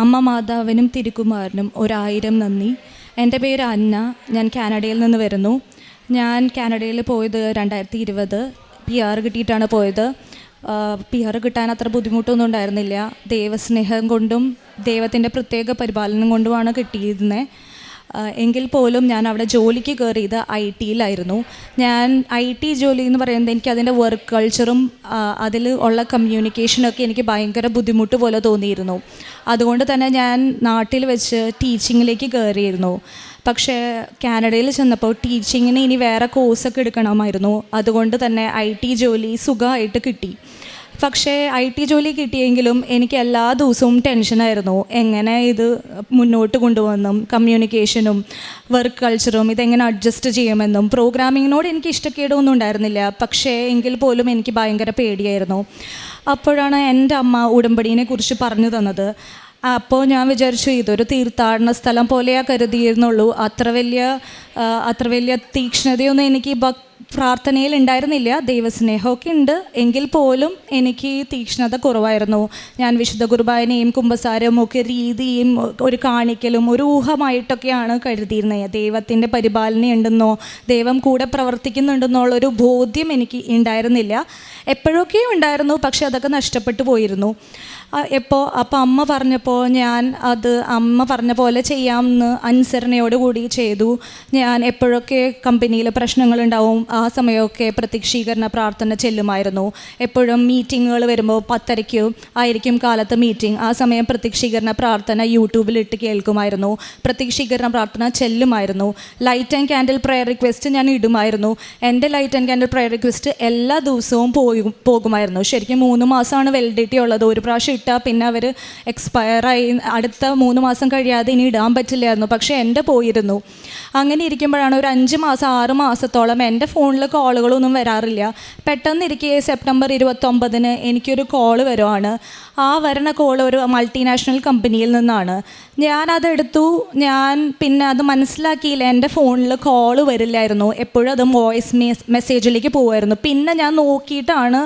അമ്മ മാതാവിനും തിരുക്കുമാറിനും ഒരായിരം നന്ദി. എന്റെ പേര് അന്ന. ഞാൻ കാനഡയിൽ നിന്ന് വരുന്നു. ഞാൻ കാനഡയിൽ പോയത് രണ്ടായിരത്തി ഇരുപത് പി ആർ കിട്ടിയിട്ടാണ് പോയത്. പി ആർ കിട്ടാൻ അത്ര ബുദ്ധിമുട്ടൊന്നും ഉണ്ടായിരുന്നില്ല. ദൈവസ്നേഹം കൊണ്ടും ദൈവത്തിന്റെ പ്രത്യേക പരിപാലനം കൊണ്ടുമാണ് കിട്ടിയിരുന്നത് എങ്കിൽ പോലും ഞാൻ അവിടെ ജോലിക്ക് കയറിയത് ഐ ടിയിലായിരുന്നു. ഞാൻ ഐ ടി ജോലി എന്ന് പറയുന്നത് എനിക്ക് അതിന്റെ വർക്ക് കൾച്ചറും അതിൽ ഉള്ള കമ്മ്യൂണിക്കേഷനൊക്കെ എനിക്ക് ഭയങ്കര ബുദ്ധിമുട്ട് പോലെ തോന്നിയിരുന്നു. അതുകൊണ്ട് തന്നെ ഞാൻ നാട്ടിൽ വെച്ച് ടീച്ചിങ്ങിലേക്ക് കയറിയിരുന്നു. പക്ഷേ കാനഡയിൽ ചെന്നപ്പോൾ ടീച്ചിങ്ങിന് ഇനി വേറെ കോഴ്സൊക്കെ എടുക്കണമായിരുന്നു. അതുകൊണ്ട് തന്നെ ഐ ടി ജോലി സുഖമായിട്ട് കിട്ടി. പക്ഷേ ഐ ടി ജോലി കിട്ടിയെങ്കിലും എനിക്ക് എല്ലാ ദിവസവും ടെൻഷനായിരുന്നു എങ്ങനെ ഇത് മുന്നോട്ട് കൊണ്ടുവന്നും കമ്മ്യൂണിക്കേഷനും വർക്ക് കൾച്ചറും ഇതെങ്ങനെ അഡ്ജസ്റ്റ് ചെയ്യുമെന്നും പ്രോഗ്രാമിങ്ങിനോട് എനിക്ക് ഇഷ്ടക്കേടൊന്നും ഉണ്ടായിരുന്നില്ല. പക്ഷേ എങ്കിൽ പോലും എനിക്ക് ഭയങ്കര പേടിയായിരുന്നു. അപ്പോഴാണ് എന്റെ അമ്മ ഉടമ്പടീനെ കുറിച്ച് പറഞ്ഞു തന്നത്. അപ്പോൾ ഞാൻ വിചാരിച്ചു ഇതൊരു തീർത്ഥാടന സ്ഥലം പോലെയാ കരുതിയിരുന്നുള്ളൂ. അത്ര വലിയ അത്ര വലിയ തീക്ഷ്ണതയൊന്നും എനിക്ക് ഭക് പ്രാർത്ഥനയിൽ ഉണ്ടായിരുന്നില്ല. ദൈവസ്നേഹമൊക്കെ ഉണ്ട് എങ്കിൽ പോലും എനിക്ക് തീക്ഷ്ണത കുറവായിരുന്നു. ഞാൻ വിശുദ്ധ കുർബാനയും കുമ്പസാരവും ഒക്കെ രീതിയും ഒരു കാണിക്കലും ഒരു ഊഹമായിട്ടൊക്കെയാണ് കരുതിയിരുന്നത്. ദൈവത്തിന്റെ പരിപാലന ഉണ്ടെന്നോ ദൈവം കൂടെ പ്രവർത്തിക്കുന്നുണ്ടെന്നുള്ളൊരു ബോധ്യം എനിക്ക് ഉണ്ടായിരുന്നില്ല. എപ്പോഴൊക്കെ ഉണ്ടായിരുന്നു പക്ഷെ അതൊക്കെ നഷ്ടപ്പെട്ടു പോയിരുന്നു. എപ്പോൾ അപ്പോൾ അമ്മ പറഞ്ഞപ്പോൾ ഞാൻ അത് അമ്മ പറഞ്ഞ പോലെ ചെയ്യാമെന്ന് അനുസരണയോടുകൂടി ചെയ്തു. ഞാൻ എപ്പോഴൊക്കെ കമ്പനിയിൽ പ്രശ്നങ്ങളുണ്ടാവും സമയമൊക്കെ പ്രത്യക്ഷീകരണ പ്രാർത്ഥന ചെല്ലുമായിരുന്നു. എപ്പോഴും മീറ്റിങ്ങുകൾ വരുമ്പോൾ പത്തരയ്ക്ക് ആയിരിക്കും കാലത്ത് മീറ്റിംഗ്. ആ സമയം പ്രത്യക്ഷീകരണ പ്രാർത്ഥന യൂട്യൂബിലിട്ട് കേൾക്കുമായിരുന്നു. പ്രത്യക്ഷീകരണ പ്രാർത്ഥന ചെല്ലുമായിരുന്നു. Light and candle prayer request ഞാൻ ഇടുമായിരുന്നു. എന്റെ light and candle prayer request എല്ലാ ദിവസവും പോയി പോകുമായിരുന്നു. ശരിക്കും മൂന്ന് മാസമാണ് വെലിഡിറ്റി ഉള്ളത്. ഒരു പ്രാവശ്യം ഇട്ടാൽ പിന്നെ അവർ എക്സ്പയറായി അടുത്ത മൂന്ന് മാസം കഴിയാതെ ഇനി ഇടാൻ പറ്റില്ലായിരുന്നു. പക്ഷേ എന്റെ പോയിരുന്നു. അങ്ങനെ ഇരിക്കുമ്പോഴാണ് ഒരു അഞ്ച് മാസം ആറ് മാസത്തോളം എന്റെ ഫോണിൽ കോളുകളൊന്നും വരാറില്ല. പെട്ടെന്ന് ഇരിക്കെ സെപ്റ്റംബർ ഇരുപത്തൊമ്പതിന് എനിക്കൊരു കോൾ വരുവാണ്. ആ വരണ കോൾ ഒരു മൾട്ടിനാഷണൽ കമ്പനിയിൽ നിന്നാണ്. ഞാനതെടുത്തു. ഞാൻ പിന്നെ അത് മനസ്സിലാക്കിയില്ല. എന്റെ ഫോണിൽ കോൾ വരില്ലായിരുന്നു. എപ്പോഴും അത് വോയിസ് മെസ്സേജിലേക്ക് പോകുമായിരുന്നു പിന്നെ ഞാൻ നോക്കിയിട്ടാണ്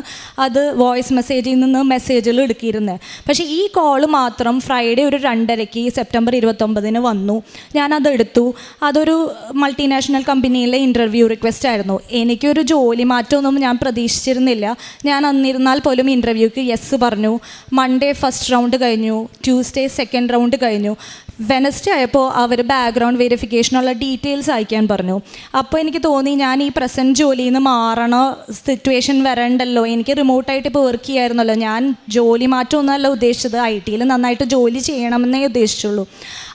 അത് വോയിസ് മെസ്സേജിൽ നിന്ന് മെസ്സേജിൽ എടുക്കിയിരുന്നത് പക്ഷേ ഈ കോൾ മാത്രം ഫ്രൈഡേ ഒരു രണ്ടരയ്ക്ക് സെപ്റ്റംബർ ഇരുപത്തൊമ്പതിന് വന്നു. ഞാൻ അതെടുത്തു അതൊരു മൾട്ടിനാഷണൽ കമ്പനിയിലെ ഇന്റർവ്യൂ റിക്വസ്റ്റ് ആയിരുന്നു. എനിക്കൊരു ജോലി മാറ്റമൊന്നും ഞാൻ പ്രതീക്ഷിച്ചിരുന്നില്ല. ഞാൻ അന്നിരുന്നാൽ പോലും ഇന്റർവ്യൂക്ക് യെസ് പറഞ്ഞു. മൺഡേ ഫസ്റ്റ് റൗണ്ട് കഴിഞ്ഞു. ട്യൂസ്ഡേ സെക്കൻഡ് റൗണ്ട് കഴിഞ്ഞു. വെനസ്ഡേ ആയപ്പോൾ അവർ ബാക്ക്ഗ്രൗണ്ട് വെരിഫിക്കേഷനുള്ള ഡീറ്റെയിൽസ് അയക്കാൻ പറഞ്ഞു. അപ്പോൾ എനിക്ക് തോന്നി ഞാൻ ഈ പ്രസന്റ് ജോലിയിൽ നിന്ന് മാറണ സിറ്റുവേഷൻ വരണ്ടല്ലോ. എനിക്ക് റിമോട്ടായിട്ട് ഇപ്പോൾ വർക്ക് ചെയ്യായിരുന്നല്ലോ. ഞാൻ ജോലി മാറ്റമൊന്നുമല്ല ഉദ്ദേശിച്ചത്. ഐ ടിയിൽ നന്നായിട്ട് ജോലി ചെയ്യണമെന്നേ ഉദ്ദേശിച്ചുള്ളൂ.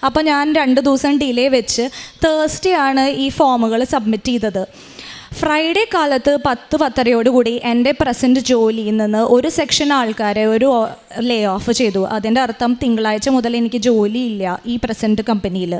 അപ്പോൾ ഞാൻ രണ്ട് ദിവസം ഡിലേ വെച്ച് തേഴ്സ്ഡേ ആണ് ഈ ഫോമുകൾ സബ്മിറ്റ് ചെയ്തത്. ഫ്രൈഡേ കാലത്ത് പത്ത് പത്തരയോടുകൂടി എന്റെ പ്രസന്റ് ജോലിയിൽ നിന്ന് ഒരു സെക്ഷൻ ആൾക്കാരെ ഒരു ലേ ഓഫ് ചെയ്തു. അതിന്റെ അർത്ഥം തിങ്കളാഴ്ച മുതൽ എനിക്ക് ജോലിയില്ല ഈ പ്രസന്റ് കമ്പനിയിൽ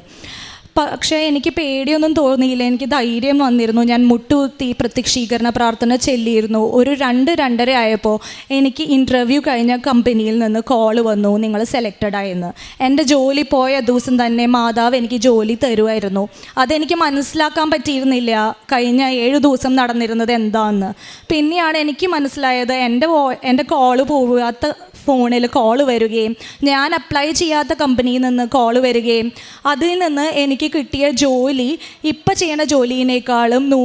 പക്ഷേ എനിക്ക് പേടിയൊന്നും തോന്നിയില്ല. എനിക്ക് ധൈര്യം വന്നിരുന്നു. ഞാൻ മുട്ടുകുത്തി പ്രത്യക്ഷീകരണ പ്രാർത്ഥന ചെല്ലിയിരുന്നു. ഒരു രണ്ട് രണ്ടര ആയപ്പോൾ എനിക്ക് ഇന്റർവ്യൂ കഴിഞ്ഞ കമ്പനിയിൽ നിന്ന് കോൾ വന്നു. നിങ്ങൾ സെലക്റ്റഡ് ആയെന്ന്. എന്റെ ജോലി പോയ ദിവസം തന്നെ മാതാവ് എനിക്ക് ജോലി തരുമായിരുന്നു. അതെനിക്ക് മനസ്സിലാക്കാൻ പറ്റിയിരുന്നില്ല. കഴിഞ്ഞ ഏഴ് ദിവസം നടന്നിരുന്നത് എന്താണെന്ന് പിന്നെയാണ് എനിക്ക് മനസ്സിലായത് എന്റെ എന്റെ കോൾ പോകാത്ത ഫോണിൽ കോൾ വരികയും ഞാൻ അപ്ലൈ ചെയ്യാത്ത കമ്പനിയിൽ നിന്ന് കോൾ വരികയും അതിൽ നിന്ന് എനിക്ക് കിട്ടിയ ജോലി ഇപ്പം ചെയ്യുന്ന ജോലിയിനേക്കാളും നൂ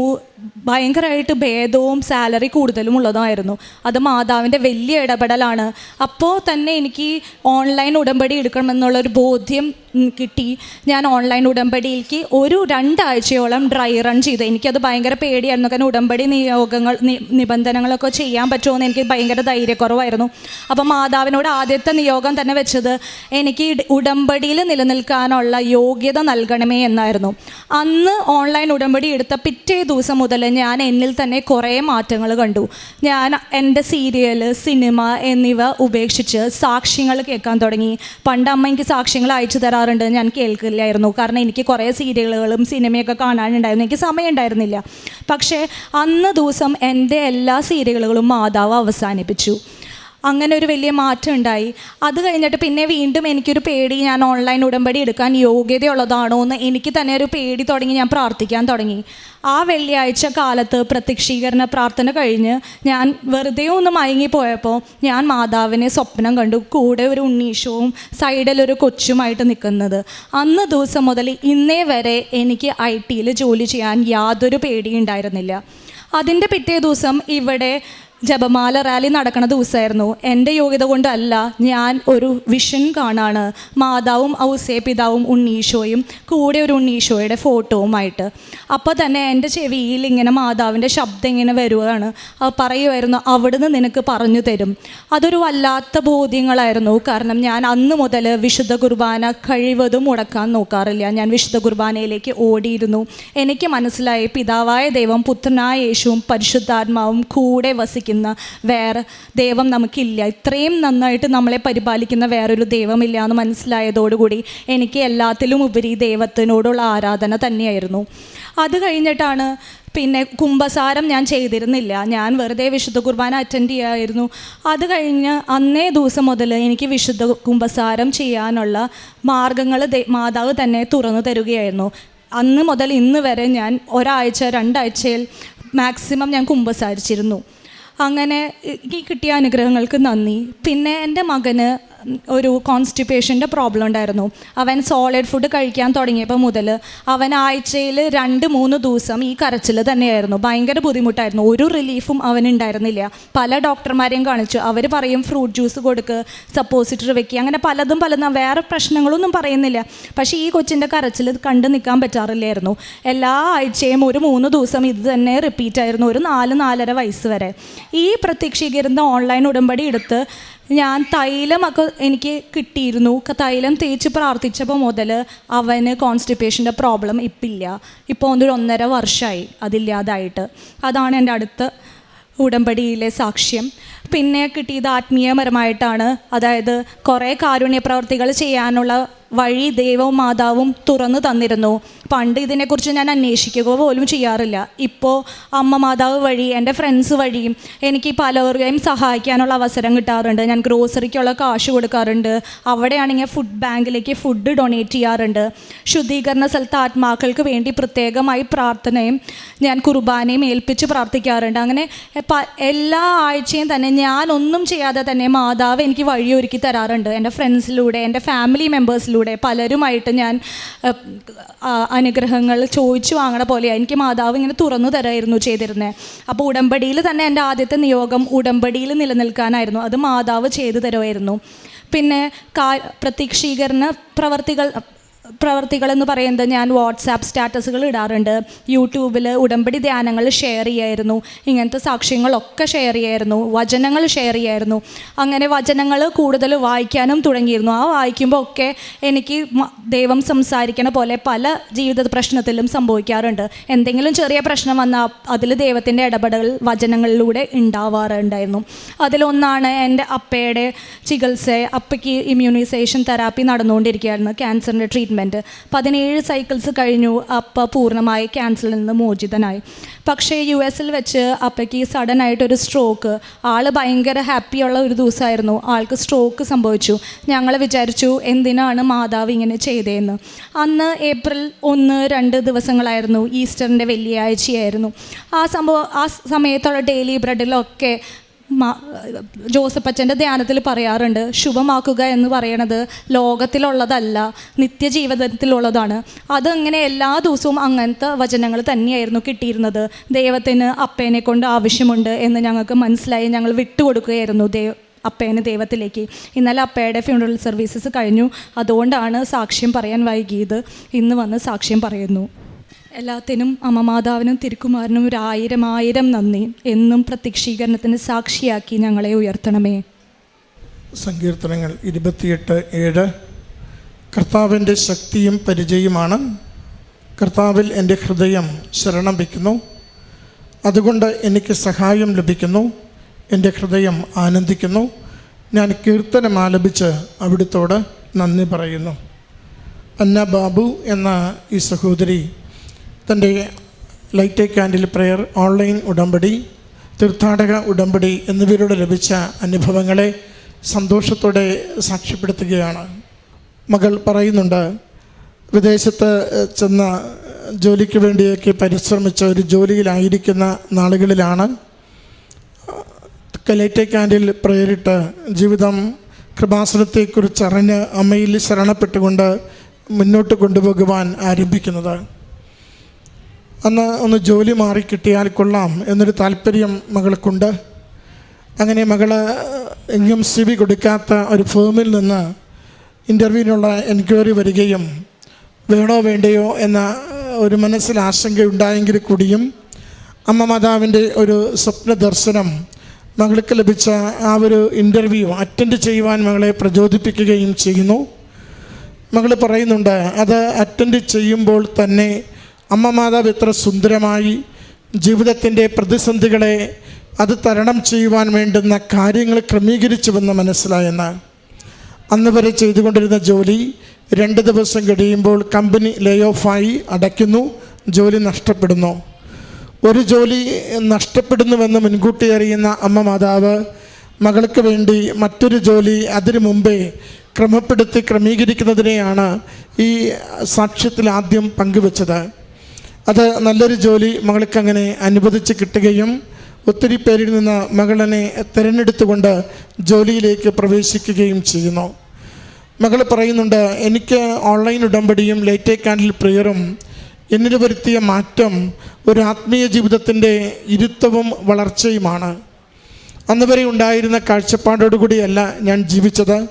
ഭയങ്കരമായിട്ട് ഭേദവും സാലറി കൂടുതലും ഉള്ളതായിരുന്നു. അത് മാതാവിന്റെ വലിയ ഇടപെടലാണ്. അപ്പോൾ തന്നെ എനിക്ക് ഓൺലൈൻ ഉടമ്പടി എടുക്കണമെന്നുള്ളൊരു ബോധ്യം കിട്ടി. ഞാൻ ഓൺലൈൻ ഉടമ്പടിയിലേക്ക് ഒരു രണ്ടാഴ്ചയോളം ഡ്രൈ റൺ ചെയ്തു. എനിക്കത് ഭയങ്കര പേടിയായിരുന്നു. കാരണം ഉടമ്പടി നിയോഗങ്ങൾ നിബന്ധനകളൊക്കെ ചെയ്യാൻ പറ്റുമോ എന്ന് എനിക്ക് ഭയങ്കര ധൈര്യക്കുറവായിരുന്നു. അപ്പോൾ മാതാവിനോട് ആദ്യത്തെ നിയോഗം തന്നെ വെച്ചത് എനിക്ക് ഉടമ്പടിയിൽ നിലനിൽക്കാനുള്ള യോഗ്യത നൽകണമേ എന്നായിരുന്നു. അന്ന് ഓൺലൈൻ ഉടമ്പടി എടുത്ത പിറ്റേ ദിവസം മുതൽ ഞാൻ എന്നിൽ തന്നെ കുറേ മാറ്റങ്ങൾ കണ്ടു. ഞാൻ എന്റെ സീരിയൽ സിനിമ എന്നിവ ഉപേക്ഷിച്ച് സാക്ഷ്യങ്ങൾ കേൾക്കാൻ തുടങ്ങി. പണ്ട് അമ്മ എനിക്ക് സാക്ഷ്യങ്ങൾ അയച്ചു തരാറുണ്ട്. ഞാൻ കേൾക്കില്ലായിരുന്നു. കാരണം എനിക്ക് കുറേ സീരിയലുകളും സിനിമയൊക്കെ കാണാനുണ്ടായിരുന്നു. എനിക്ക് സമയം ഉണ്ടായിരുന്നില്ല. പക്ഷേ അന്ന് ദിവസം എന്റെ എല്ലാ സീരിയലുകളും മാതാവ് അവസാനിപ്പിച്ചു. അങ്ങനെ ഒരു വലിയ മാറ്റം ഉണ്ടായി അത് കഴിഞ്ഞിട്ട് പിന്നെ വീണ്ടും എനിക്കൊരു പേടി ഞാൻ ഓൺലൈൻ ഉടമ്പടി എടുക്കാൻ യോഗ്യതയുള്ളതാണോ എന്ന് എനിക്ക് തന്നെ ഒരു പേടി തുടങ്ങി ഞാൻ പ്രാർത്ഥിക്കാൻ തുടങ്ങി. ആ വെള്ളിയാഴ്ച കാലത്ത് പ്രത്യക്ഷീകരണ പ്രാർത്ഥന കഴിഞ്ഞ് ഞാൻ വെറുതെ ഒന്ന് മയങ്ങിപ്പോയപ്പോൾ ഞാൻ മാതാവിനെ സ്വപ്നം കണ്ടു. കൂടെ ഒരു ഉണ്ണീഷവും സൈഡിലൊരു കൊച്ചുമായിട്ട് നിൽക്കുന്നത്. അന്ന് ദിവസം മുതൽ ഇന്നേ വരെ എനിക്ക് ഐ ടിയിൽ ജോലി ചെയ്യാൻ യാതൊരു പേടിയും ഉണ്ടായിരുന്നില്ല അതിന്റെ പിറ്റേ ദിവസം ഇവിടെ ജപമാല റാലി നടക്കുന്ന ദിവസമായിരുന്നു. എന്റെ യോഗ്യത കൊണ്ടല്ല ഞാൻ ഒരു വിഷൻ കാണാണ്. മാതാവും ഔസേ പിതാവും ഉണ്ണീഷോയും കൂടെ ഒരു ഉണ്ണീഷോയുടെ ഫോട്ടോവുമായിട്ട് അപ്പോൾ തന്നെ എന്റെ ചെവിയിൽ ഇങ്ങനെ മാതാവിന്റെ ശബ്ദം ഇങ്ങനെ വരുവാണ്. പറയുമായിരുന്നു അവിടുന്ന് നിനക്ക് പറഞ്ഞു തരും. അതൊരു വല്ലാത്ത ബോധ്യങ്ങളായിരുന്നു. കാരണം ഞാൻ അന്ന് മുതൽ വിശുദ്ധ കുർബാന കഴിവതും മുടക്കാൻ നോക്കാറില്ല. ഞാൻ വിശുദ്ധ കുർബാനയിലേക്ക് ഓടിയിരുന്നു. എനിക്ക് മനസ്സിലായി പിതാവായ ദൈവം പുത്രനായ യേശുവും പരിശുദ്ധാത്മാവും കൂടെ വസിക്കുന്ന. വേറെ ദൈവം നമുക്കില്ല. ഇത്രയും നന്നായിട്ട് നമ്മളെ പരിപാലിക്കുന്ന വേറൊരു ദൈവമില്ല എന്ന് മനസ്സിലായതോടുകൂടി എനിക്ക് എല്ലാത്തിലും ഉപരി ദൈവത്തിനോടുള്ള ആരാധന തന്നെയായിരുന്നു. അത് കഴിഞ്ഞിട്ടാണ് പിന്നെ കുംഭസാരം ഞാൻ ചെയ്തിരുന്നില്ല. ഞാൻ വെറുതെ വിശുദ്ധ കുർബാന അറ്റൻഡ് ചെയ്യായിരുന്നു. അത് കഴിഞ്ഞ് അന്നേ ദിവസം മുതൽ എനിക്ക് വിശുദ്ധ കുംഭസാരം ചെയ്യാനുള്ള മാർഗങ്ങൾ മാതാവ് തന്നെ തുറന്നു തരികയായിരുന്നു. അന്ന് മുതൽ ഇന്ന് വരെ ഞാൻ ഒരാഴ്ച രണ്ടാഴ്ചയിൽ മാക്സിമം ഞാൻ കുംഭസാരിച്ചിരുന്നു. അങ്ങനെ ഈ കിട്ടിയ അനുഗ്രഹങ്ങൾക്ക് നന്ദി. പിന്നെ എന്റെ മകന് ഒരു കോൺസ്റ്റിപ്പേഷന്റെ പ്രോബ്ലം ഉണ്ടായിരുന്നു. അവൻ സോളിഡ് ഫുഡ് കഴിക്കാൻ തുടങ്ങിയപ്പോൾ മുതൽ അവൻ ആഴ്ചയിൽ രണ്ട് മൂന്ന് ദിവസം ഈ കരച്ചിൽ തന്നെയായിരുന്നു. ഭയങ്കര ബുദ്ധിമുട്ടായിരുന്നു. ഒരു റിലീഫും അവനുണ്ടായിരുന്നില്ല പല ഡോക്ടർമാരെയും കാണിച്ചു. അവർ പറയും ഫ്രൂട്ട് ജ്യൂസ് കൊടുക്ക് സപ്പോസിറ്റർ വെക്കുക അങ്ങനെ പലതും പലതും. വേറെ പ്രശ്നങ്ങളൊന്നും പറയുന്നില്ല. പക്ഷേ ഈ കൊച്ചിന്റെ കരച്ചിൽ കണ്ടു നിൽക്കാൻ പറ്റാറില്ലായിരുന്നു. എല്ലാ ആഴ്ചയും ഒരു മൂന്ന് ദിവസം ഇത് തന്നെ റിപ്പീറ്റ് ആയിരുന്നു. ഒരു നാല് നാലര വയസ്സ് വരെ. ഈ പ്രത്യക്ഷീകരിക്കുന്ന ഓൺലൈൻ ഉടമ്പടി എടുത്ത് ഞാൻ തൈലം ഒക്കെ എനിക്ക് കിട്ടിയിരുന്നു. തൈലം തേച്ച് പ്രാർത്ഥിച്ചപ്പോൾ മുതൽ അവന് കോൺസ്റ്റിപ്പേഷന്റെ പ്രോബ്ലം ഇപ്പില്ല. ഇപ്പോൾ ഒന്നൊരു ഒന്നര വർഷമായി അതില്ലാതായിട്ട്. അതാണ് എന്റെ അടുത്ത ഉടമ്പടിയിലെ സാക്ഷ്യം. പിന്നെ കിട്ടിയത് ആത്മീയപരമായിട്ടാണ്. അതായത് കുറേ കാരുണ്യ പ്രവർത്തികൾ ചെയ്യാനുള്ള വഴി ദൈവവും മാതാവും തുറന്നു തന്നിരുന്നു. പണ്ട് ഇതിനെക്കുറിച്ച് ഞാൻ അന്വേഷിക്കുക പോലും ചെയ്യാറില്ല. ഇപ്പോൾ അമ്മ മാതാവ് വഴി എന്റെ ഫ്രണ്ട്സ് വഴിയും എനിക്ക് പലവരെയും സഹായിക്കാനുള്ള അവസരം കിട്ടാറുണ്ട്. ഞാൻ ഗ്രോസറിക്കുള്ള കാശ് കൊടുക്കാറുണ്ട്. അവിടെയാണെങ്കിൽ ഫുഡ് ബാങ്കിലേക്ക് ഫുഡ് ഡൊണേറ്റ് ചെയ്യാറുണ്ട്. ശുദ്ധീകരണ സ്ഥലത്ത് ആത്മാക്കൾക്ക് വേണ്ടി പ്രത്യേകമായി പ്രാർത്ഥനയും ഞാൻ കുർബാനയും ഏൽപ്പിച്ച് പ്രാർത്ഥിക്കാറുണ്ട്. അങ്ങനെ എല്ലാ ആഴ്ചയും തന്നെ ഞാനൊന്നും ചെയ്യാതെ തന്നെ മാതാവ് എനിക്ക് വഴിയൊരുക്കി തരാറുണ്ട്. എന്റെ ഫ്രണ്ട്സിലൂടെ എന്റെ ഫാമിലി മെമ്പേഴ്സിലൂടെ പലരുമായിട്ട് ഞാൻ അനുഗ്രഹങ്ങൾ ചോദിച്ചു വാങ്ങണ പോലെയാണ് എനിക്ക് മാതാവ് ഇങ്ങനെ തുറന്നു തരായിരുന്നു ചെയ്തിരുന്നത് അപ്പോൾ ഉടമ്പടിയിൽ തന്നെ എന്റെ ആദ്യത്തെ നിയോഗം ഉടമ്പടിയിൽ നിലനിൽക്കാനായിരുന്നു. അത് മാതാവ് ചെയ്തു തരുമായിരുന്നു. പിന്നെ കാ പ്രത്യക്ഷീകരണ പ്രവർത്തികൾ പ്രവർത്തികൾ എന്ന് പറയുന്നത് ഞാൻ വാട്സാപ്പ് സ്റ്റാറ്റസുകൾ ഇടാറുണ്ട്. യൂട്യൂബിൽ ഉടമ്പടി ധ്യാനങ്ങൾ ഷെയർ ചെയ്യായിരുന്നു. ഇങ്ങനത്തെ സാക്ഷ്യങ്ങളൊക്കെ ഷെയർ ചെയ്യായിരുന്നു. വചനങ്ങൾ ഷെയർ ചെയ്യായിരുന്നു. അങ്ങനെ വചനങ്ങൾ കൂടുതൽ വായിക്കാനും തുടങ്ങിയിരുന്നു. ആ വായിക്കുമ്പോൾ ഒക്കെ എനിക്ക് ദൈവം സംസാരിക്കണ പോലെ പല ജീവിത പ്രശ്നത്തിലും സംഭവിക്കാറുണ്ട്. എന്തെങ്കിലും ചെറിയ പ്രശ്നം വന്നാൽ അതിൽ ദൈവത്തിന്റെ ഇടപെടൽ വചനങ്ങളിലൂടെ ഉണ്ടാവാറുണ്ടായിരുന്നു. അതിലൊന്നാണ് എന്റെ അപ്പയുടെ ചികിത്സ അപ്പയ്ക്ക് ഇമ്മ്യൂണൈസേഷൻ തെറാപ്പി നടന്നുകൊണ്ടിരിക്കുകയായിരുന്നു. ക്യാൻസറിന്റെ ട്രീറ്റ്മെന്റ് പതിനേഴ് സൈക്കിൾസ് കഴിഞ്ഞു അപ്പ പൂർണമായി ക്യാൻസറിൽ നിന്ന് മോചിതനായി. പക്ഷേ യു എസിൽ വെച്ച് അപ്പയ്ക്ക് സഡൻ ആയിട്ടൊരു സ്ട്രോക്ക് ആൾ ഭയങ്കര ഹാപ്പിയുള്ള ഒരു ദിവസമായിരുന്നു ആൾക്ക് സ്ട്രോക്ക് സംഭവിച്ചു. ഞങ്ങൾ വിചാരിച്ചു എന്തിനാണ് മാതാവ് ഇങ്ങനെ ചെയ്തതെന്ന് അന്ന് ഏപ്രിൽ ഒന്ന് രണ്ട് ദിവസങ്ങളായിരുന്നു ഈസ്റ്ററിന്റെ വെള്ളിയാഴ്ചയായിരുന്നു. ആ സംഭവം ആ സമയത്തുള്ള ഡെയിലി ബ്രെഡിലൊക്കെ ജോസഫ് അച്ഛന്റെ ധ്യാനത്തിൽ പറയാറുണ്ട് ശുഭമാക്കുക എന്ന് പറയണത് ലോകത്തിലുള്ളതല്ല നിത്യജീവിതത്തിലുള്ളതാണ്. അതങ്ങനെ എല്ലാ ദിവസവും അങ്ങനത്തെ വചനങ്ങൾ തന്നെയായിരുന്നു കിട്ടിയിരുന്നത്. ദൈവത്തിന് അപ്പേനെ കൊണ്ട് ആവശ്യമുണ്ട് എന്ന് ഞങ്ങൾക്ക് മനസ്സിലായി ഞങ്ങൾ വിട്ടുകൊടുക്കുകയായിരുന്നു ദൈവ അപ്പേനെ ദൈവത്തിലേക്ക്. ഇന്നലെ അപ്പയുടെ ഫ്യൂണറൽ സർവീസസ് കഴിഞ്ഞു. അതുകൊണ്ടാണ് സാക്ഷ്യം പറയാൻ വൈകിയത്. ഇന്ന് വന്ന് സാക്ഷ്യം പറയുന്നു. എല്ലാത്തിനും അമ്മമാതാവിനും തിരുക്കുമാരനും ഒരു ആയിരം ആയിരം നന്ദി. എന്നും പ്രത്യക്ഷീകരണത്തിന് സാക്ഷിയാക്കി ഞങ്ങളെ ഉയർത്തണമേ. സങ്കീർത്തനങ്ങൾ ഇരുപത്തിയെട്ട് ഏഴ്. കർത്താവിന്റെ ശക്തിയും പരിചയമാണ്. കർത്താവിൽ എന്റെ ഹൃദയം ശരണം വയ്ക്കുന്നു. അതുകൊണ്ട് എനിക്ക് സഹായം ലഭിക്കുന്നു. എന്റെ ഹൃദയം ആനന്ദിക്കുന്നു. ഞാൻ കീർത്തനം ആലപിച്ച് അവിടുത്തോട് നന്ദി പറയുന്നു. അന്ന ബാബു എന്ന ഈ സഹോദരി തന്റെ ലൈറ്റ് ക്യാൻഡിൽ പ്രെയർ ഓൺലൈൻ ഉടമ്പടി തീർത്ഥാടക ഉടമ്പടി എന്നിവയിലൂടെ ലഭിച്ച അനുഭവങ്ങളെ സന്തോഷത്തോടെ സാക്ഷ്യപ്പെടുത്തുകയാണ്. മകൾ പറയുന്നുണ്ട് വിദേശത്ത് ചെന്ന ജോലിക്ക് വേണ്ടിയൊക്കെ പരിശ്രമിച്ച ഒരു ജോലിയിലായിരിക്കുന്ന നാളുകളിലാണ് കലേറ്റെ ക്യാൻഡിൽ പ്രേരിട്ട് ജീവിതം കൃപാസനത്തെക്കുറിച്ച് അറിഞ്ഞ് അമ്മയിൽ ശരണപ്പെട്ടുകൊണ്ട് മുന്നോട്ട് കൊണ്ടുപോകുവാൻ ആരംഭിക്കുന്നത്. അന്ന് ഒന്ന് ജോലി മാറി കിട്ടിയാൽ കൊള്ളാം എന്നൊരു താല്പര്യം മകൾക്കുണ്ട്. അങ്ങനെ മകൾ എങ്ങും സി വി കൊടുക്കാത്ത ഒരു ഫേമിൽ നിന്ന് ഇന്റർവ്യൂവിനുള്ള എൻക്വയറി വരികയും വേണോ വേണ്ടയോ എന്ന ഒരു മനസ്സിൽ ആശങ്കയുണ്ടായെങ്കിൽ കൂടിയും അമ്മ മാതാവിന്റെ ഒരു സ്വപ്ന ദർശനം മകൾക്ക് ലഭിച്ച ആ ഒരു ഇന്റർവ്യൂ അറ്റൻഡ് ചെയ്യുവാൻ മകളെ പ്രചോദിപ്പിക്കുകയും ചെയ്യുന്നു. മകൾ പറയുന്നുണ്ട് അത് അറ്റൻഡ് ചെയ്യുമ്പോൾ തന്നെ അമ്മ മാതാവ് എത്ര സുന്ദരമായി ജീവിതത്തിന്റെ പ്രതിസന്ധികളെ അത് തരണം ചെയ്യുവാൻ വേണ്ടുന്ന കാര്യങ്ങൾ ക്രമീകരിച്ചുവെന്ന് മനസ്സിലായെന്ന്. അന്ന് വരെ ചെയ്തുകൊണ്ടിരുന്ന ജോലി രണ്ട് ദിവസം കഴിയുമ്പോൾ കമ്പനി ലേ ഓഫായി അടയ്ക്കുന്നു ജോലി നഷ്ടപ്പെടുന്നു. ഒരു ജോലി നഷ്ടപ്പെടുന്നുവെന്ന് മുൻകൂട്ടി അറിയുന്ന അമ്മ മാതാവ് മകൾക്ക് വേണ്ടി മറ്റൊരു ജോലി അതിനു മുമ്പേ ക്രമപ്പെടുത്തി ക്രമീകരിക്കുന്നതിനെയാണ് ഈ സാക്ഷ്യത്തിൽ ആദ്യം പങ്കുവച്ചത്. അത് നല്ലൊരു ജോലി മകൾക്ക് അങ്ങനെ അനുവദിച്ച് കിട്ടുകയും ഒത്തിരി പേരിൽ നിന്ന് മകളനെ തിരഞ്ഞെടുത്തുകൊണ്ട് ജോലിയിലേക്ക് പ്രവേശിക്കുകയും ചെയ്യുന്നു. മകൾ പറയുന്നുണ്ട് എനിക്ക് ഓൺലൈൻ ഉടമ്പടിയും ലേറ്റേ കാൻഡിൽ പ്രിയറും എന്നിൽ വരുത്തിയ മാറ്റം ഒരു ആത്മീയ ജീവിതത്തിന്റെ ഇരുത്തവും വളർച്ചയുമാണ്. അന്ന് വരെ ഉണ്ടായിരുന്ന കാഴ്ചപ്പാടോടുകൂടിയല്ല ഞാൻ ജീവിച്ചത്.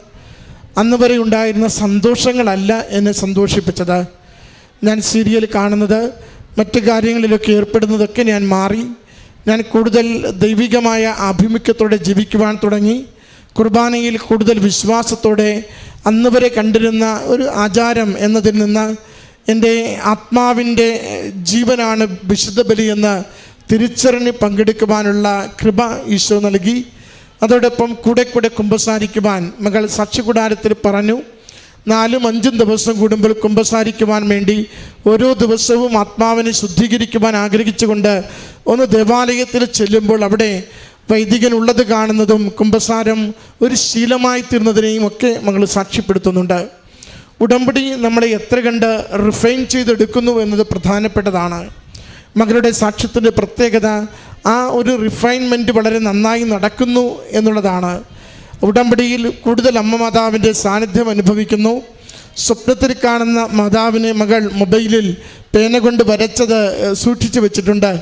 അന്ന് വരെ ഉണ്ടായിരുന്ന സന്തോഷങ്ങളല്ല എന്നെ സന്തോഷിപ്പിച്ചത്. ഞാൻ സീരിയൽ കാണുന്നത് മറ്റു കാര്യങ്ങളിലൊക്കെ ഏർപ്പെടുന്നതൊക്കെ ഞാൻ മാറി. ഞാൻ കൂടുതൽ ദൈവികമായ ആഭിമുഖ്യത്തോടെ ജീവിക്കുവാൻ തുടങ്ങി. കുർബാനയിൽ കൂടുതൽ വിശ്വാസത്തോടെ അന്ന് വരെ കണ്ടിരുന്ന ഒരു ആചാരം എന്നതിൽ നിന്ന് എന്റെ ആത്മാവിന്റെ ജീവനാണ് വിശുദ്ധ ബലിയെന്ന് തിരിച്ചറിഞ്ഞ് പങ്കെടുക്കുവാനുള്ള കൃപ ഈശോ നൽകി. അതോടൊപ്പം കൂടെ കൂടെ കുമ്പസാരിക്കുവാൻ മകൾ സാക്ഷികൂടാരത്തിൽ പറഞ്ഞു. നാലും അഞ്ചും ദിവസം കൂടുമ്പോൾ കുമ്പസാരിക്കുവാൻ വേണ്ടി ഓരോ ദിവസവും ആത്മാവിനെ ശുദ്ധീകരിക്കുവാൻ ആഗ്രഹിച്ചുകൊണ്ട് ഒന്ന് ദേവാലയത്തിൽ ചെല്ലുമ്പോൾ അവിടെ വൈദികൻ ഉള്ളത് കാണുന്നതും കുമ്പസാരം ഒരു ശീലമായി തീർന്നതിനെയും ഒക്കെ നമ്മൾ സാക്ഷ്യപ്പെടുത്തുന്നുണ്ട്. ഉടമ്പടി നമ്മളെ എത്ര കണ്ട് റിഫൈൻ ചെയ്തെടുക്കുന്നു എന്നത് പ്രധാനപ്പെട്ടതാണ്. മകളുടെ സാക്ഷ്യത്തിന്റെ പ്രത്യേകത ആ ഒരു റിഫൈൻമെന്റ് വളരെ നന്നായി നടക്കുന്നു എന്നുള്ളതാണ്. ഉടമ്പടിയിൽ കൂടുതൽ അമ്മ മാതാവിന്റെ സാന്നിധ്യം അനുഭവിക്കുന്നു. സ്വപ്നത്തിൽ കാണുന്ന മാതാവിനെ മകൾ മൊബൈലിൽ പേന കൊണ്ട് വരച്ചത് സൂക്ഷിച്ചു വെച്ചിട്ടുണ്ട്.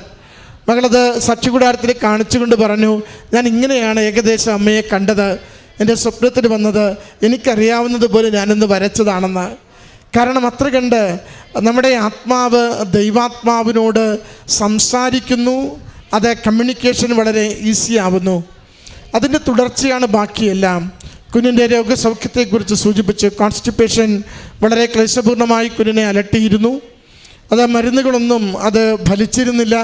മകളത് സച്ചികൂടാരത്തിൽ കാണിച്ചുകൊണ്ട് പറഞ്ഞു ഞാൻ ഇങ്ങനെയാണ് ഏകദേശം അമ്മയെ കണ്ടത്. എന്റെ സ്വപ്നത്തിൽ വന്നത് എനിക്കറിയാവുന്നതുപോലെ ഞാനിന്ന് വരച്ചതാണെന്ന്. കാരണം അത്ര കണ്ട് നമ്മുടെ ആത്മാവ് ദൈവാത്മാവിനോട് സംസാരിക്കുന്നു. അത് കമ്മ്യൂണിക്കേഷൻ വളരെ ഈസി ആവുന്നു. അതിന്റെ തുടർച്ചയാണ് ബാക്കിയെല്ലാം. കുഞ്ഞിന്റെ രോഗസൗഖ്യത്തെക്കുറിച്ച് സൂചിപ്പിച്ച് കോൺസ്റ്റിപ്പേഷൻ വളരെ ക്ലേശപൂർണമായി കുഞ്ഞിനെ അലട്ടിയിരുന്നു. അത് മരുന്നുകളൊന്നും അത് ഫലിച്ചിരുന്നില്ല.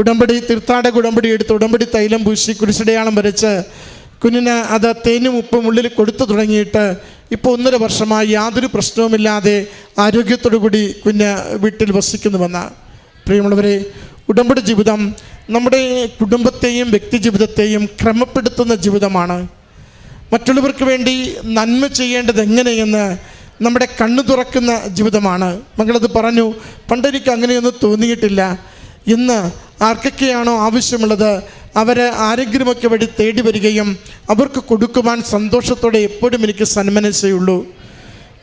ഉടമ്പടി തീർത്ഥാടക ഉടമ്പടി എടുത്ത് ഉടമ്പടി തൈലം പൂശി കുരിശടയാളം വരച്ച് കുഞ്ഞിന് അത് തേനും ഉപ്പും ഉള്ളിൽ കൊടുത്തു തുടങ്ങിയിട്ട് ഇപ്പോൾ ഒന്നര വർഷമായി യാതൊരു പ്രശ്നവുമില്ലാതെ ആരോഗ്യത്തോടു കൂടി കുഞ്ഞ് വീട്ടിൽ വസിക്കുന്നുവെന്ന പ്രിയമുള്ളവരെ ഉടമ്പടി ജീവിതം നമ്മുടെ കുടുംബത്തെയും വ്യക്തിജീവിതത്തെയും ക്രമപ്പെടുത്തുന്ന ജീവിതമാണ്. മറ്റുള്ളവർക്ക് വേണ്ടി നന്മ ചെയ്യേണ്ടത് എങ്ങനെയെന്ന് നമ്മുടെ കണ്ണു തുറക്കുന്ന ജീവിതമാണ്. മകളത് പറഞ്ഞു പണ്ടെനിക്ക് അങ്ങനെയൊന്നും തോന്നിയിട്ടില്ല. ഇന്ന് ആർക്കൊക്കെയാണോ ആവശ്യമുള്ളത് അവരെ ആരെങ്കിലുമൊക്കെ വഴി തേടി വരികയും അവർക്ക് കൊടുക്കുവാൻ സന്തോഷത്തോടെ എപ്പോഴും എനിക്ക് സന്മനസ്സയുള്ളൂ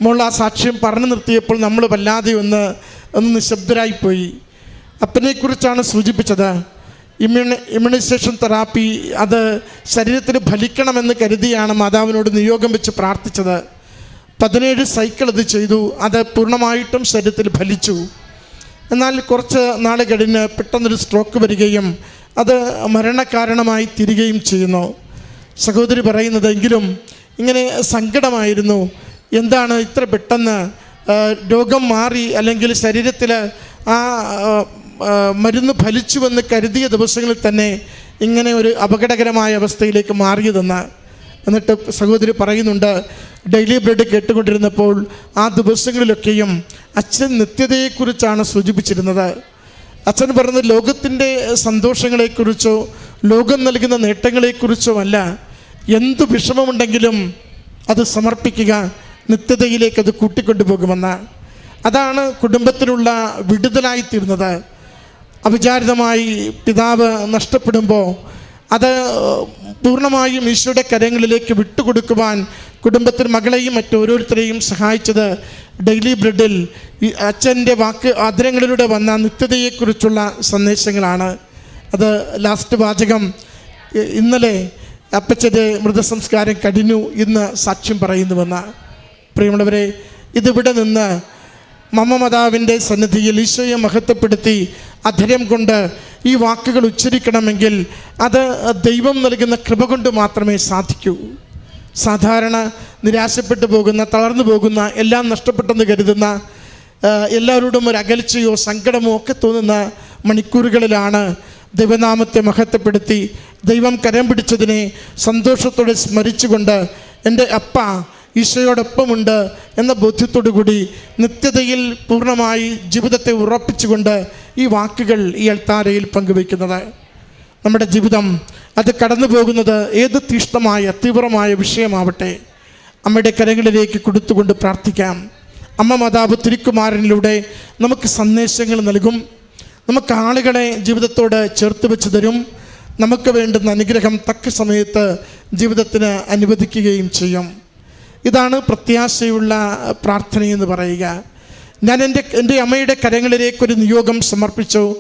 മോൾ ആ സാക്ഷ്യം പറഞ്ഞു നിർത്തിയപ്പോൾ നമ്മൾ വല്ലാതെ ഒന്ന് ഒന്ന് നിശബ്ദരായിപ്പോയി. അപ്പനെക്കുറിച്ചാണ് സൂചിപ്പിച്ചത്. ഇമ്മ്യൂണി ഇമ്മ്യൂണൈസേഷൻ തെറാപ്പി അത് ശരീരത്തിന് ഫലിക്കണമെന്ന് കരുതിയാണ് മാതാവിനോട് നിയോഗം വെച്ച് പ്രാർത്ഥിച്ചത്. പതിനേഴ് സൈക്കിൾ ഇത് ചെയ്തു. അത് പൂർണമായിട്ടും ശരീരത്തിൽ ഫലിച്ചു. എന്നാൽ കുറച്ച് നാൾ കഴിഞ്ഞ് പെട്ടെന്നൊരു സ്ട്രോക്ക് വരികയും അത് മരണകാരണമായി തീരുകയും ചെയ്യുന്നു. സഹോദരി പറയുന്നത് എങ്കിലും ഇങ്ങനെ സങ്കടമായിരുന്നു. എന്താണ് ഇത്ര പെട്ടെന്ന് രോഗം മാറി അല്ലെങ്കിൽ ശരീരത്തിൽ ആ, മരുന്ന് ഫലിച്ചുവെന്ന് കരുതിയ ദിവസങ്ങളിൽ തന്നെ ഇങ്ങനെ ഒരു അപകടകരമായ അവസ്ഥയിലേക്ക് മാറിയതെന്ന് എന്നിട്ട് സഹോദരി പറയുന്നുണ്ട്. ഡെയിലി ബ്രെഡ് കേട്ടുകൊണ്ടിരുന്നപ്പോൾ ആ ദിവസങ്ങളിലൊക്കെയും അച്ഛൻ നിത്യതയെക്കുറിച്ചാണ് സൂചിപ്പിച്ചിരുന്നത്. അച്ഛൻ പറയുന്നത് ലോകത്തിന്റെ സന്തോഷങ്ങളെക്കുറിച്ചോ ലോകം നൽകുന്ന നേട്ടങ്ങളെക്കുറിച്ചോ അല്ല എന്ത് വിഷമമുണ്ടെങ്കിലും അത് സമർപ്പിക്കുക നിത്യതയിലേക്ക് അത് കൂട്ടിക്കൊണ്ടുപോകുമെന്ന്. അതാണ് കുടുംബത്തിനുള്ള വിടുതലായിത്തീരുന്നത്. അവിചാരിതമായി പിതാവ് നഷ്ടപ്പെടുമ്പോൾ അത് പൂർണമായും ഈശോയുടെ കരങ്ങളിലേക്ക് വിട്ടുകൊടുക്കുവാൻ കുടുംബത്തിൽ മകളെയും മറ്റോരോരുത്തരെയും സഹായിച്ചത് ഡെയിലി ബ്രെഡിൽ ഈ അച്ഛന്റെ വാക്ക് ആദരങ്ങളിലൂടെ വന്ന നിത്യതയെക്കുറിച്ചുള്ള സന്ദേശങ്ങളാണ്. അത് ലാസ്റ്റ് വാചകം ഇന്നലെ അപ്പച്ചന്റെ മൃതസംസ്കാരം കഴിഞ്ഞു ഇന്ന് സാക്ഷ്യം പറയുന്നുവെന്ന്. പ്രിയമുള്ളവരെ ഇതിവിടെ നിന്ന് മമ്മമാതാവിന്റെ സന്നിധിയിൽ ഈശോയെ മഹത്വപ്പെടുത്തി അധരം കൊണ്ട് ഈ വാക്കുകൾ ഉച്ചരിക്കണമെങ്കിൽ അത് ദൈവം നൽകുന്ന കൃപ കൊണ്ട് മാത്രമേ സാധിക്കൂ. സാധാരണ നിരാശപ്പെട്ടു പോകുന്ന തളർന്നു പോകുന്ന എല്ലാം നഷ്ടപ്പെട്ടെന്ന് കരുതുന്ന എല്ലാവരോടും ഒരു അകൽച്ചയോ സങ്കടമോ ഒക്കെ തോന്നുന്ന മണിക്കൂറുകളിലാണ് ദൈവനാമത്തെ മഹത്വപ്പെടുത്തി ദൈവം കരം പിടിച്ചതിനെ സന്തോഷത്തോടെ സ്മരിച്ചുകൊണ്ട് എന്റെ അപ്പ ഈശോയോടൊപ്പമുണ്ട് എന്ന ബോധ്യത്തോടു കൂടി നിത്യതയിൽ പൂർണമായി ജീവിതത്തെ ഉറപ്പിച്ചുകൊണ്ട് ഈ വാക്കുകൾ ഈ അൾത്താരയിൽ പങ്കുവയ്ക്കുന്നത്. നമ്മുടെ ജീവിതം അത് കടന്നു പോകുന്നത് ഏത് തീഷ്ണമായ തീവ്രമായ വിഷയമാവട്ടെ. അമ്മയുടെ കരങ്ങളിലേക്ക് കൊടുത്തുകൊണ്ട് പ്രാർത്ഥിക്കാം. അമ്മ മാതാവ് തിരുക്കുമാരനിലൂടെ നമുക്ക് സന്ദേശങ്ങൾ നൽകും. നമുക്ക് ആളുകളെ ജീവിതത്തോട് ചേർത്ത് വെച്ച് തരും. നമുക്ക് വേണ്ടുന്ന അനുഗ്രഹം തക്ക സമയത്ത് ജീവിതത്തിന് അനുവദിക്കുകയും ചെയ്യും. ഇതാണ് പ്രത്യാശയുള്ള പ്രാർത്ഥനയെന്ന് പറയുക. ഞാൻ എന്റെ എന്റെ അമ്മയുടെ കരങ്ങളിലേക്കൊരു നിയോഗം സമർപ്പിച്ചു.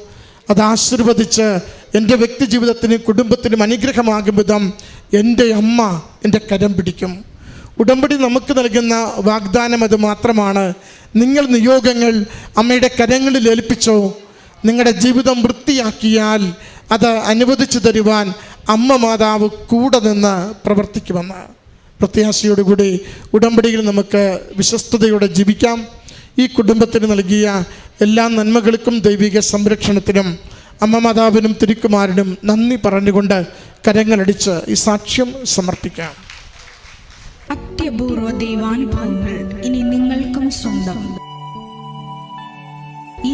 അത് ആശീർവദിച്ച് എന്റെ വ്യക്തി ജീവിതത്തിനും കുടുംബത്തിനും അനുഗ്രഹമാകും വിധം എന്റെ അമ്മ എന്റെ കരം പിടിക്കും. ഉടമ്പടി നമുക്ക് നൽകുന്ന വാഗ്ദാനം അത് മാത്രമാണ്. നിങ്ങൾ നിയോഗങ്ങൾ അമ്മയുടെ കരങ്ങളിൽ ഏൽപ്പിച്ചോ? നിങ്ങളുടെ ജീവിതം വൃത്തിയാക്കിയാൽ അത് അനുവദിച്ചു തരുവാൻ അമ്മ മാതാവ് കൂടെ നിന്ന് പ്രവർത്തിക്കുമെന്ന്. പ്രത്യാശയോടുകൂടി ഉടമ്പടിയിൽ നമുക്ക് വിശ്വസ്തയോടെ ജീവിക്കാം. ഈ കുടുംബത്തിന് നൽകിയ എല്ലാ നന്മകൾക്കും ദൈവിക സംരക്ഷണത്തിനും അമ്മ മാതാവിനും തിരുക്കുമാരനും നന്ദി പറഞ്ഞുകൊണ്ട് കരങ്ങളടിച്ച് ഈ സാക്ഷ്യം സമർപ്പിക്കാം. അത്യപൂർവ ദൈവാനുഭവങ്ങൾ ഇനി നിങ്ങൾക്കും സ്വന്തം. ഈ